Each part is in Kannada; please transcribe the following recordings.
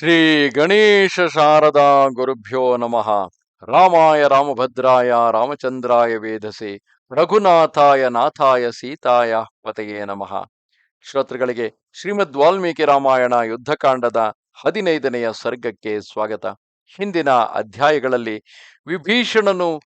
ಶ್ರೀ ಗಣೇಶ ಶಾರದಾ ಗುರುಭ್ಯೋ ನಮಃ. ರಾಮಾಯ ರಾಮಭದ್ರಾಯ ರಾಮಚಂದ್ರಾಯ ವೇದಸೆ ರಘುನಾಥಾಯ ನಾಥಾಯ ಸೀತಾಯ ಪತೆಯೇ ನಮಃ. ಶ್ರೋತೃಗಳಿಗೆ ಶ್ರೀಮದ್ ವಾಲ್ಮೀಕಿ ರಾಮಾಯಣ ಯುದ್ಧಕಾಂಡದ ಹದಿನೈದನೆಯ ಸರ್ಗಕ್ಕೆ ಸ್ವಾಗತ. ಹಿಂದಿನ ಅಧ್ಯಾಯಗಳಲ್ಲಿ ವಿಭೀಷಣನು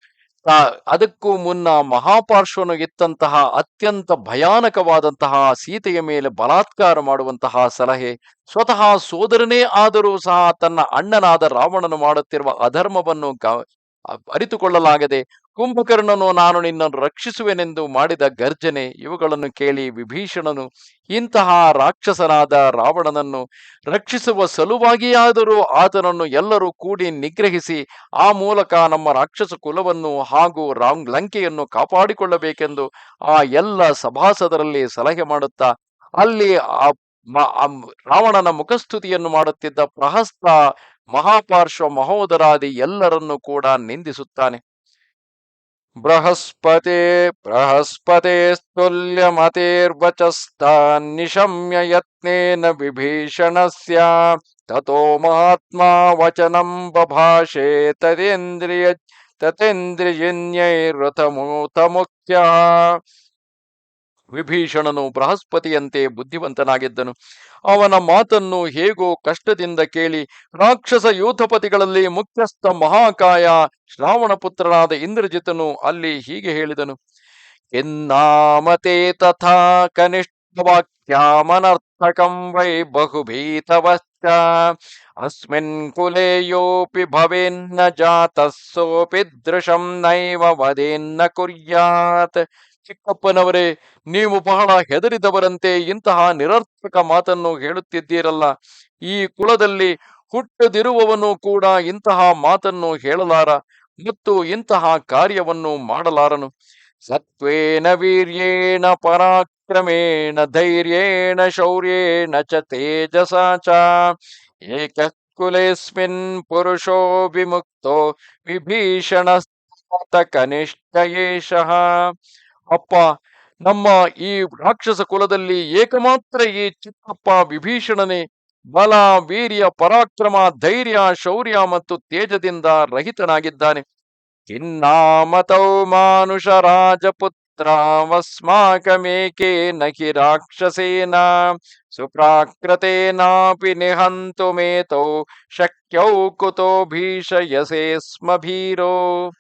ಅದಕ್ಕೂ ಮುನ್ನ ಮಹಾಪಾರ್ಶ್ವನು ಇತ್ತಂತಹ ಅತ್ಯಂತ ಭಯಾನಕವಾದಂತಹ ಸೀತೆಯ ಮೇಲೆ ಬಲಾತ್ಕಾರ ಮಾಡುವಂತಹ ಸಲಹೆ ಸ್ವತಃ ಸೋದರನೇ ಆದರೂ ಸಹ ತನ್ನ ಅಣ್ಣನಾದ ರಾವಣನು ಮಾಡುತ್ತಿರುವ ಅಧರ್ಮವನ್ನು ಅರಿತುಕೊಳ್ಳಲಾಗದೆ, ಕುಂಭಕರ್ಣನು ನಾನು ನಿನ್ನನ್ನು ರಕ್ಷಿಸುವೆನೆಂದು ಮಾಡಿದ ಗರ್ಜನೆ, ಇವುಗಳನ್ನು ಕೇಳಿ ವಿಭೀಷಣನು, ಇಂತಹ ರಾಕ್ಷಸನಾದ ರಾವಣನನ್ನು ರಕ್ಷಿಸುವ ಸಲುವಾಗಿಯಾದರೂ ಆತನನ್ನು ಎಲ್ಲರೂ ಕೂಡಿ ನಿಗ್ರಹಿಸಿ, ಆ ಮೂಲಕ ನಮ್ಮ ರಾಕ್ಷಸ ಕುಲವನ್ನು ಹಾಗೂ ರಾಮ್ ಲಂಕೆಯನ್ನು ಕಾಪಾಡಿಕೊಳ್ಳಬೇಕೆಂದು ಆ ಎಲ್ಲ ಸಭಾಸದರಲ್ಲಿ ಸಲಹೆ ಮಾಡುತ್ತಾ, ಅಲ್ಲಿ ಆ ರಾವಣನ ಮುಖಸ್ತುತಿಯನ್ನು ಮಾಡುತ್ತಿದ್ದ ಪ್ರಹಸ್ತ ಮಹಾಪಾರ್ಶ್ವ ಮಹೋದರಾದಿ ಎಲ್ಲರನ್ನು ಕೂಡ ನಿಂದಿಸುತ್ತಾನೆ. ಬೃಹಸ್ಪತೆ ಬೃಹಸ್ಪತೆ ಸ್ತುಲ್ಯಮತೇರ್ವಚಸ್ತಾನ್ ನಿಶಮ್ಯ ಯತ್ನೇನ ವಿಭೀಷಣಸ್ಯ ತಥೋ ಮಹಾತ್ಮ ವಚನಂ ಬಭಾಷೆ ತದೇಂದ್ರಿಯ ತತೇಂದ್ರಿಯನ್ಯೈರಥಮೂತ ಮುಖ್ಯ ವಿಭೀಷಣನು ಬೃಹಸ್ಪತಿಯಂತೆ ಬುದ್ಧಿವಂತನಾಗಿದ್ದನು. ಅವನ ಮಾತನ್ನು ಹೇಗೋ ಕಷ್ಟದಿಂದ ಕೇಳಿ ರಾಕ್ಷಸ ಯೂಥಪತಿಗಳಲ್ಲಿ ಮುಖ್ಯಸ್ಥ ಮಹಾಕಾಯ ಶ್ರಾವಣ ಪುತ್ರನಾದ ಇಂದ್ರಜಿತನು ಅಲ್ಲಿ ಹೀಗೆ ಹೇಳಿದನು. ಎನ್ನಾಮತೆ ತಥಾ ಕನಿಷ್ಠವಾಕ್ಯಾಮನರ್ಥಕಂ ವೈ ಬಹುಭೀತವಶ್ಚ. ಅಸ್ಮಿನ್ ಕುಲೇಯೋಪಿ ಭವೇನ್ನ ಜಾತಸ್ಸೋಪಿ ಸೋಪಿ ದೃಶಂ ನೈವ ವದೇನ್ನ ಕುರ್ಯಾತ್. ಚಿಕ್ಕಪ್ಪನವರೇ, ನೀವು ಬಹಳ ಹೆದರಿದವರಂತೆ ಇಂತಹ ನಿರರ್ಥಕ ಮಾತನ್ನು ಹೇಳುತ್ತಿದ್ದೀರಲ್ಲ. ಈ ಕುಲದಲ್ಲಿ ಹುಟ್ಟದಿರುವವನು ಕೂಡ ಇಂತಹ ಮಾತನ್ನು ಹೇಳಲಾರ ಮತ್ತು ಇಂತಹ ಕಾರ್ಯವನ್ನು ಮಾಡಲಾರನು. ಸತ್ವೇನ ವೀರ್ಯೇಣ ಪರಾಕ್ರಮೇಣ ಧೈರ್ಯೇಣ ಶೌರ್ಯೇಣ ಚ ತೇಜಸಾ ಚ. ಏಕ ಕುಲೇಸ್ಮಿನ್ ಪುರುಷೋ ವಿಮುಕ್ತೋ ವಿಭೀಷಣ ಕನಿಷ್ಠ ಅಪ್ಪ, ನಮ್ಮ ಈ ರಾಕ್ಷಸ ಕುಲದಲ್ಲಿ ಏಕಮಾತ್ರ ಈ ಚಿಕ್ಕಪ್ಪ ವಿಭೀಷಣನೇ. ಬಲ, ವೀರ್ಯ, ಪರಾಕ್ರಮ, ಧೈರ್ಯ, ಶೌರ್ಯ ಮತ್ತು ತೇಜದಿಂದ ರಹಿತನಾಗಿದ್ದಾನೆ. ಕಿನ್ನಾಮತೌ ಮಾನುಷ ರಾಜಪುತ್ರವಸ್ಮಾಕಮೇಕೆ ನಹಿ ರಾಕ್ಷಸೇನ? ಸುಪ್ರಾಕೃತೇನಾಪಿ ನಿಹಂತು ಮೇತೌ, ಶಕ್ಯೌ ಕುತೋ ಭೀಷಯಸೆ ಸ್ಮ ಭೀರೋ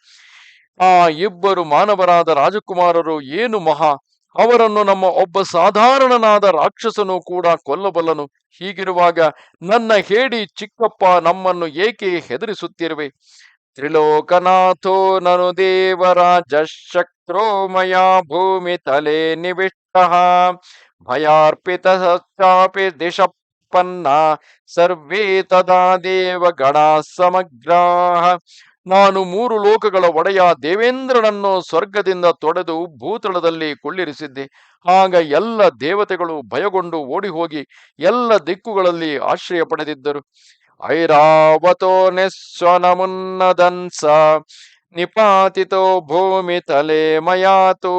ಆ ಇಬ್ಬರು ಮಾನವರಾದ ರಾಜಕುಮಾರರು ಏನು ಮಹಾ? ಅವರನ್ನು ನಮ್ಮ ಒಬ್ಬ ಸಾಧಾರಣನಾದ ರಾಕ್ಷಸನು ಕೂಡ ಕೊಲ್ಲಬಲ್ಲನು. ಹೀಗಿರುವಾಗ ನನ್ನ ಹೇಡಿ ಚಿಕ್ಕಪ್ಪ ನಮ್ಮನ್ನು ಏಕೆ ಹೆದರಿಸುತ್ತಿರುವೆ? ತ್ರಿಲೋಕನಾಥೋ ನನು ದೇವರಾಜ ಶಕ್ರೋಮಯ ಭೂಮಿ ತಲೆ ನಿವಿಷ್ಟ. ಭಯಾರ್ಪಿತ ಸಾಪಿ ದಿಶಪ್ಪನ್ನ ಸರ್ವೇ ತದಾ ದೇವ ಗಣ ಸಮಗ್ರಾಹ ನಾನು ಮೂರು ಲೋಕಗಳ ಒಡೆಯ ದೇವೇಂದ್ರನನ್ನು ಸ್ವರ್ಗದಿಂದ ತೊಡೆದು ಭೂತಳದಲ್ಲಿ ಕುಳ್ಳಿರಿಸಿದ್ದೆ. ಆಗ ಎಲ್ಲ ದೇವತೆಗಳು ಭಯಗೊಂಡು ಓಡಿ ಹೋಗಿ ಎಲ್ಲ ದಿಕ್ಕುಗಳಲ್ಲಿ ಆಶ್ರಯ ಪಡೆದಿದ್ದರು. ಐರಾವತೋ ನಿಸ್ವನ ಮುನ್ನದನ್ಸ ನಿಪಾತಿತೋ ಭೂಮಿ ತಲೆ ಮಯಾತು,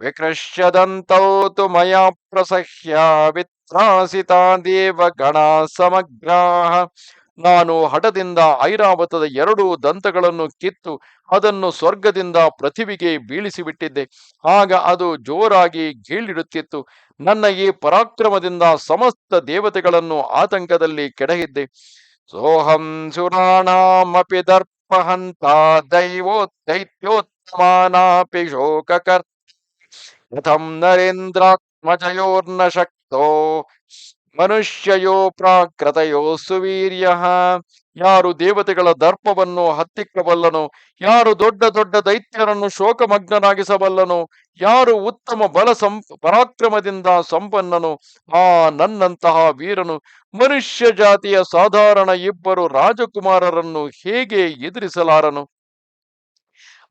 ವಿಕೃಷ್ಯದಂತೌತು ಮಯಾ ಪ್ರಸಹ್ಯ, ವಿತ್ರಾಸಿತಾ ದೇವ ಗಣ ಸಮಗ್ರಾಹ. ನಾನು ಹಠದಿಂದ ಐರಾವತದ ಎರಡು ದಂತಗಳನ್ನು ಕಿತ್ತು ಅದನ್ನು ಸ್ವರ್ಗದಿಂದ ಪೃಥಿವಿಗೆ ಬೀಳಿಸಿಬಿಟ್ಟಿದ್ದೆ. ಆಗ ಅದು ಜೋರಾಗಿ ಗೀಳಿಡುತ್ತಿತ್ತು. ನನ್ನ ಈ ಪರಾಕ್ರಮದಿಂದ ಸಮಸ್ತ ದೇವತೆಗಳನ್ನು ಆತಂಕದಲ್ಲಿ ಕೆಡಹಿದ್ದೆ. ಸೋಹಂ ಸುರಾಣಾಮಪಿ ದರ್ಪಹಂತ ದೈವೋ ದೈತ್ಯೋತ್ತಮಾನಾಪಿ ಶೋಕಕರ್ತ. ನರೇಂದ್ರಾತ್ಮಜಯೋರ್ನ ಶಕ್ತೋ ಮನುಷ್ಯಯೋ ಪ್ರಾಕೃತಯೋ ಸುವೀರ್ಯ. ಯಾರು ದೇವತೆಗಳ ದರ್ಪವನ್ನು ಹತ್ತಿಕ್ಕಬಲ್ಲನು, ಯಾರು ದೊಡ್ಡ ದೊಡ್ಡ ದೈತ್ಯರನ್ನು ಶೋಕಮಗ್ನನಾಗಿಸಬಲ್ಲನು, ಯಾರು ಉತ್ತಮ ಬಲ ಸಂ ಪರಾಕ್ರಮದಿಂದ ಸಂಪನ್ನನು, ಆ ನನ್ನಂತಹ ವೀರನು ಮನುಷ್ಯ ಜಾತಿಯ ಸಾಧಾರಣ ಇಬ್ಬರು ರಾಜಕುಮಾರರನ್ನು ಹೇಗೆ ಎದುರಿಸಲಾರನು?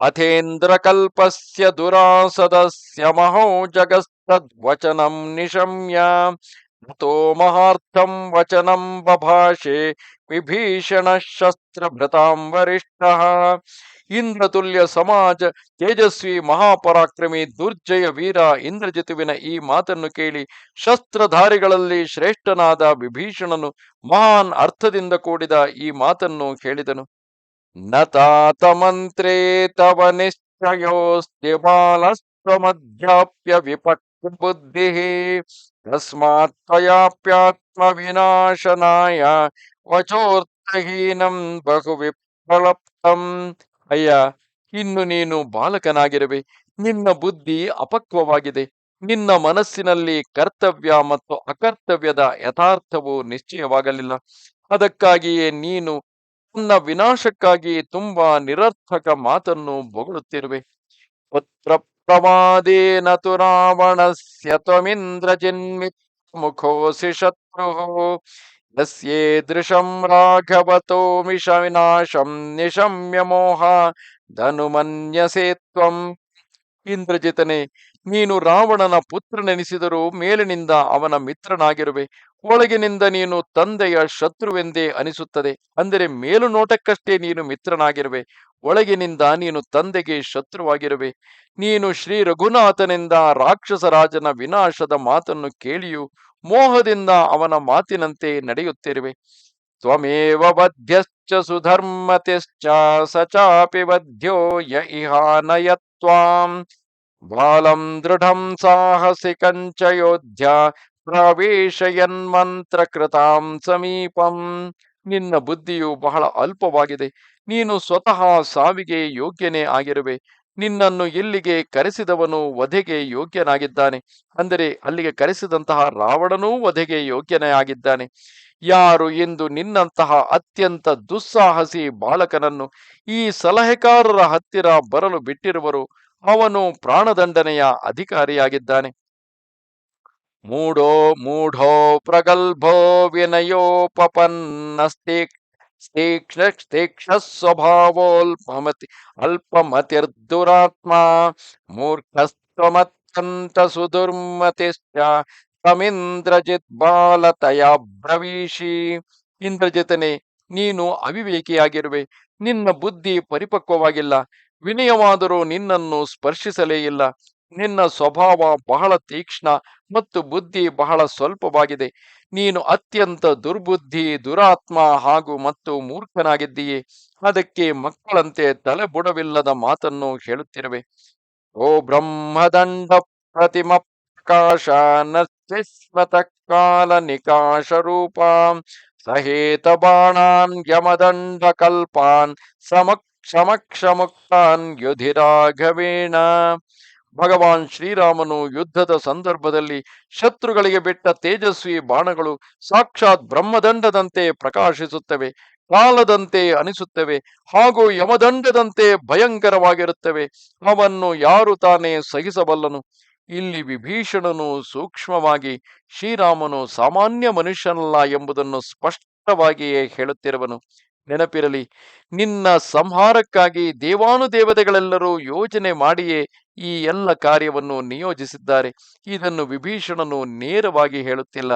ಅಥೇಂದ್ರ ಕಲ್ಪಸ್ಯ ದುರಾಸದಸ್ಯ ಮಹೋ ಜಗಸ್ತದ್ವಚನಂ ನಿಶಮ್ಯ. ತೋ ಮಹಾರ್ಥಂ ವಚನಂ ಬಭಾಷೆ ವಿಭೀಷಣ ಶಸ್ತ್ರಭೃತಾಂ ವರಿಷ್ಠ ಇಂದ್ರತುಲ್ಯ ಸಮಾಜ ತೇಜಸ್ವಿ ಮಹಾಪರಾಕ್ರಮಿ ದುರ್ಜಯ ವೀರ ಇಂದ್ರಜಿತುವಿನ ಈ ಮಾತನ್ನು ಕೇಳಿ ಶಸ್ತ್ರಧಾರಿಗಳಲ್ಲಿ ಶ್ರೇಷ್ಠನಾದ ವಿಭೀಷಣನು ಮಹಾನ್ ಅರ್ಥದಿಂದ ಕೂಡಿದ ಈ ಮಾತನ್ನು ಕೇಳಿದನು. ನತಾತ ಮಂತ್ರೇ ತವ ನಿಶ್ಚಯೋಸ್ತಿ ಬಾಲಸ್ತ್ವಮಧ್ಯಾಪ್ಯ ಮಧ್ಯಾಪ್ಯ ಬುದ್ಧಿ ತಸ್ಮಾತ್ ತ್ವಯಾಪ್ಯಾತ್ಮ ವಿನಾಶನಾಯ ವಚೋರ್ಥಹೀನಂ ಬಹು ವಿಫಲಪ್ತಂ ಅಯ್ಯ ಇನ್ನು ನೀನು ಬಾಲಕನಾಗಿರುವೆ ನಿನ್ನ ಬುದ್ಧಿ ಅಪಕ್ವವಾಗಿದೆ, ನಿನ್ನ ಮನಸ್ಸಿನಲ್ಲಿ ಕರ್ತವ್ಯ ಮತ್ತು ಅಕರ್ತವ್ಯದ ಯಥಾರ್ಥವು ನಿಶ್ಚಯವಾಗಲಿಲ್ಲ, ಅದಕ್ಕಾಗಿಯೇ ನೀನು ನನ್ನ ವಿನಾಶಕ್ಕಾಗಿ ತುಂಬಾ ನಿರರ್ಥಕ ಮಾತನ್ನು ಬೊಗಳುತ್ತಿರುವೆ. ಪುತ್ರ ಪ್ರಮಾದೇನ ತು ರಾವಣಸ್ಯ ತ್ವಮಿಂದ್ರಜಿನ್ಮಿ ಮುಖೋಸಿ ಶತ್ರು ಯಸ್ಯೇದೃಶಂ ರಾಘವತೋ ಮಿಷ ವಿನಾಶಂ ನಿಶಮ್ಯ ಮೋಹ ಧನುಮನ್ಯಸೇ ತ್ವಂ ಇಂದ್ರಜಿತನೆ ನೀನು ರಾವಣನ ಪುತ್ರನೆನಿಸಿದರೂ ಮೇಲಿನಿಂದ ಅವನ ಮಿತ್ರನಾಗಿರುವೆ. ಒಳಗಿನಿಂದ ನೀನು ತಂದೆಯ ಶತ್ರುವೆಂದೇ ಅನಿಸುತ್ತದೆ. ಅಂದರೆ ಮೇಲು ನೋಟಕ್ಕಷ್ಟೇ ನೀನು ಮಿತ್ರನಾಗಿರುವೆ. ಒಳಗಿನಿಂದ ನೀನು ತಂದೆಗೆ ಶತ್ರುವಾಗಿರುವೆ. ನೀನು ಶ್ರೀ ರಘುನಾಥನಿಂದ ರಾಕ್ಷಸ ರಾಜನ ವಿನಾಶದ ಮಾತನ್ನು ಕೇಳಿಯೂ ಮೋಹದಿಂದ ಅವನ ಮಾತಿನಂತೆ ನಡೆಯುತ್ತಿರುವೆ. ತ್ವಮೇವ ವಧ್ಯಶ್ಚ ಸುಧರ್ಮತೆಶ್ಚ ಸಚಾಪಿ ಚಾಪಿ ಯ ಇಹಾನಯ ತ್ವಾಂ ಬಾಲಂ ದೃಢಂ ಸಾಹಸಿಕಂಚ ಯೋಧ್ಯ ಪ್ರವೇಶಯನ್ಮಂತ್ರ ಕೃತಾಂ ಸಮೀಪಂ. ನಿನ್ನ ಬುದ್ಧಿಯು ಬಹಳ ಅಲ್ಪವಾಗಿದೆ. ನೀನು ಸ್ವತಃ ಸಾವಿಗೆ ಯೋಗ್ಯನೇ ಆಗಿರುವೆ. ನಿನ್ನನ್ನು ಇಲ್ಲಿಗೆ ಕರೆಸಿದವನು ವಧೆಗೆ ಯೋಗ್ಯನಾಗಿದ್ದಾನೆ. ಅಂದರೆ ಅಲ್ಲಿಗೆ ಕರೆಸಿದಂತಹ ರಾವಣನೂ ವಧೆಗೆ ಯೋಗ್ಯನೇ ಆಗಿದ್ದಾನೆ. ಯಾರು ಇಂದು ನಿನ್ನಂತಹ ಅತ್ಯಂತ ದುಸ್ಸಾಹಸಿ ಬಾಲಕನನ್ನು ಈ ಸಲಹೆಕಾರರ ಹತ್ತಿರ ಬರಲು ಬಿಟ್ಟಿರುವರು? ಅವನು ಪ್ರಾಣದಂಡನೆಯ ಅಧಿಕಾರಿಯಾಗಿದ್ದಾನೆ. ಮೂಢೋ ಮೂಢೋ ಪ್ರಗಲ್ಭೋ ವಿನಯೋಪಪನ್ನಸ್ತಿ ತೀಕ್ಷ್ಣ ಸ್ತೀಕ್ಷ ಸ್ವಭಾವೋಲ್ಪಮತಿ ಅಲ್ಪಮತಿರ್ದುರಾತ್ಮ ಮೂರ್ಖಸ್ತ್ವಮತ್ಯಂತ ಸುದುರ್ಮತಿಶ್ಚ ತಮಿಂದ್ರಜಿತ್ ಬಾಲತಯ ಬ್ರವೀಷಿ. ಇಂದ್ರಜಿತನೆ, ನೀನು ಅವಿವೇಕಿಯಾಗಿರುವೆ. ನಿನ್ನ ಬುದ್ಧಿ ಪರಿಪಕ್ವವಾಗಿಲ್ಲ. ವಿನಯವಾದರೂ ನಿನ್ನನ್ನು ಸ್ಪರ್ಶಿಸಲೇ ಇಲ್ಲ. ನಿನ್ನ ಸ್ವಭಾವ ಬಹಳ ತೀಕ್ಷ್ಣ ಮತ್ತು ಬುದ್ಧಿ ಬಹಳ ಸ್ವಲ್ಪವಾಗಿದೆ. ನೀನು ಅತ್ಯಂತ ದುರ್ಬುದ್ಧಿ, ದುರಾತ್ಮ ಹಾಗೂ ಮತ್ತು ಮೂರ್ಖನಾಗಿದ್ದೀಯೇ. ಅದಕ್ಕೆ ಮಕ್ಕಳಂತೆ ತಲೆಬುಡವಿಲ್ಲದ ಮಾತನ್ನು ಹೇಳುತ್ತಿರುವೆ. ಓ ಬ್ರಹ್ಮದಂಡ ಪ್ರತಿಮ ಪ್ರಕಾಶ ನಶ್ವತ ಕಾಲ ನಿಕಾಶ ರೂಪಾಂ. ಸಹೇತ ಬಾಣಾನ್ ಯಮದಂಡ ಕಲ್ಪಾನ್. ಸಮಕ್ಷ ಮುಕ್ತಾನ್ ಯುಧಿರಾಘವೇಣ. ಭಗವಾನ್ ಶ್ರೀರಾಮನು ಯುದ್ಧದ ಸಂದರ್ಭದಲ್ಲಿ ಶತ್ರುಗಳಿಗೆ ಬಿಟ್ಟ ತೇಜಸ್ವಿ ಬಾಣಗಳು ಸಾಕ್ಷಾತ್ ಬ್ರಹ್ಮದಂಡದಂತೆ ಪ್ರಕಾಶಿಸುತ್ತವೆ, ಕಾಲದಂತೆ ಅನಿಸುತ್ತವೆ ಹಾಗೂ ಯಮದಂಡದಂತೆ ಭಯಂಕರವಾಗಿರುತ್ತವೆ. ಅವನ್ನು ಯಾರು ತಾನೇ ಸಹಿಸಬಲ್ಲನು? ಇಲ್ಲಿ ವಿಭೀಷಣನು ಸೂಕ್ಷ್ಮವಾಗಿ ಶ್ರೀರಾಮನು ಸಾಮಾನ್ಯ ಮನುಷ್ಯನಲ್ಲ ಎಂಬುದನ್ನು ಸ್ಪಷ್ಟವಾಗಿಯೇ ಹೇಳುತ್ತಿರುವನು. ನೆನಪಿರಲಿ, ನಿನ್ನ ಸಂಹಾರಕ್ಕಾಗಿ ದೇವಾನುದೇವತೆಗಳೆಲ್ಲರೂ ಯೋಜನೆ ಮಾಡಿಯೇ ಈ ಎಲ್ಲ ಕಾರ್ಯವನ್ನು ನಿಯೋಜಿಸಿದ್ದಾರೆ. ಇದನ್ನು ವಿಭೀಷಣನು ನೇರವಾಗಿ ಹೇಳುತ್ತಿಲ್ಲ.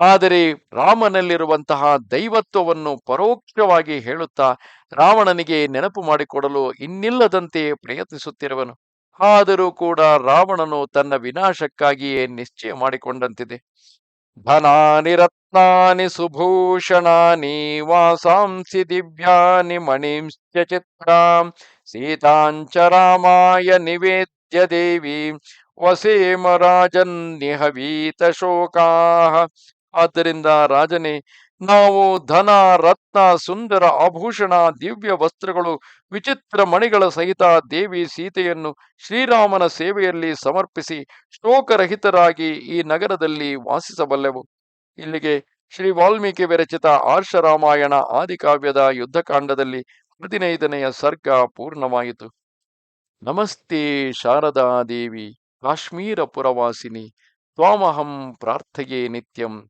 ಆದರೆ ರಾಮನಲ್ಲಿರುವಂತಹ ದೈವತ್ವವನ್ನು ಪರೋಕ್ಷವಾಗಿ ಹೇಳುತ್ತಾ ರಾವಣನಿಗೆ ನೆನಪು ಮಾಡಿಕೊಡಲು ಇನ್ನಿಲ್ಲದಂತೆ ಪ್ರಯತ್ನಿಸುತ್ತಿರುವನು. ಆದರೂ ಕೂಡ ರಾವಣನು ತನ್ನ ವಿನಾಶಕ್ಕಾಗಿಯೇ ನಿಶ್ಚಯ ಮಾಡಿಕೊಂಡಂತಿದೆ. ಧನಾನಿ ರತ್ನಾನಿ ಸುಭೂಷಣಾನಿ ವಾಸಾಂಸಿ ದಿವ್ಯಾನಿ ಮಣಿಂಶ್ಚ ಚಿತ್ರಾಂ, ಸೀತಾಂಚ ರಾಮಾಯ ನಿವೇದ್ಯ ದೇವಿ, ವಸೇಮ ರಾಜನ್ ನಿಹವೀತ ಶೋಕಾಹ. ಆದ್ದರಿಂದ ರಾಜನೇ ನಾವು ಧನ, ರತ್ನ, ಸುಂದರ, ಆಭೂಷಣ, ದಿವ್ಯ ವಸ್ತ್ರಗಳು, ವಿಚಿತ್ರ ಮಣಿಗಳ ಸಹಿತ ದೇವಿ ಸೀತೆಯನ್ನು ಶ್ರೀರಾಮನ ಸೇವೆಯಲ್ಲಿ ಸಮರ್ಪಿಸಿ ಶೋಕರಹಿತರಾಗಿ ಈ ನಗರದಲ್ಲಿ ವಾಸಿಸಬಲ್ಲೆವು. ಇಲ್ಲಿಗೆ ಶ್ರೀ ವಾಲ್ಮೀಕಿ ವಿರಚಿತ ಆರ್ಷ ರಾಮಾಯಣ ಆದಿಕಾವ್ಯದ ಯುದ್ಧಕಾಂಡದಲ್ಲಿ ಹದಿನೈದನೆಯ ಸರ್ಗ ಪೂರ್ಣವಾಯಿತು. ನಮಸ್ತೆ ಶಾರದಾ ದೇವಿ ಕಾಶ್ಮೀರ ಪುರವಾಸಿನಿ, ತ್ವಾಮಹಂ ಪ್ರಾರ್ಥೆಯೇ ನಿತ್ಯಂ.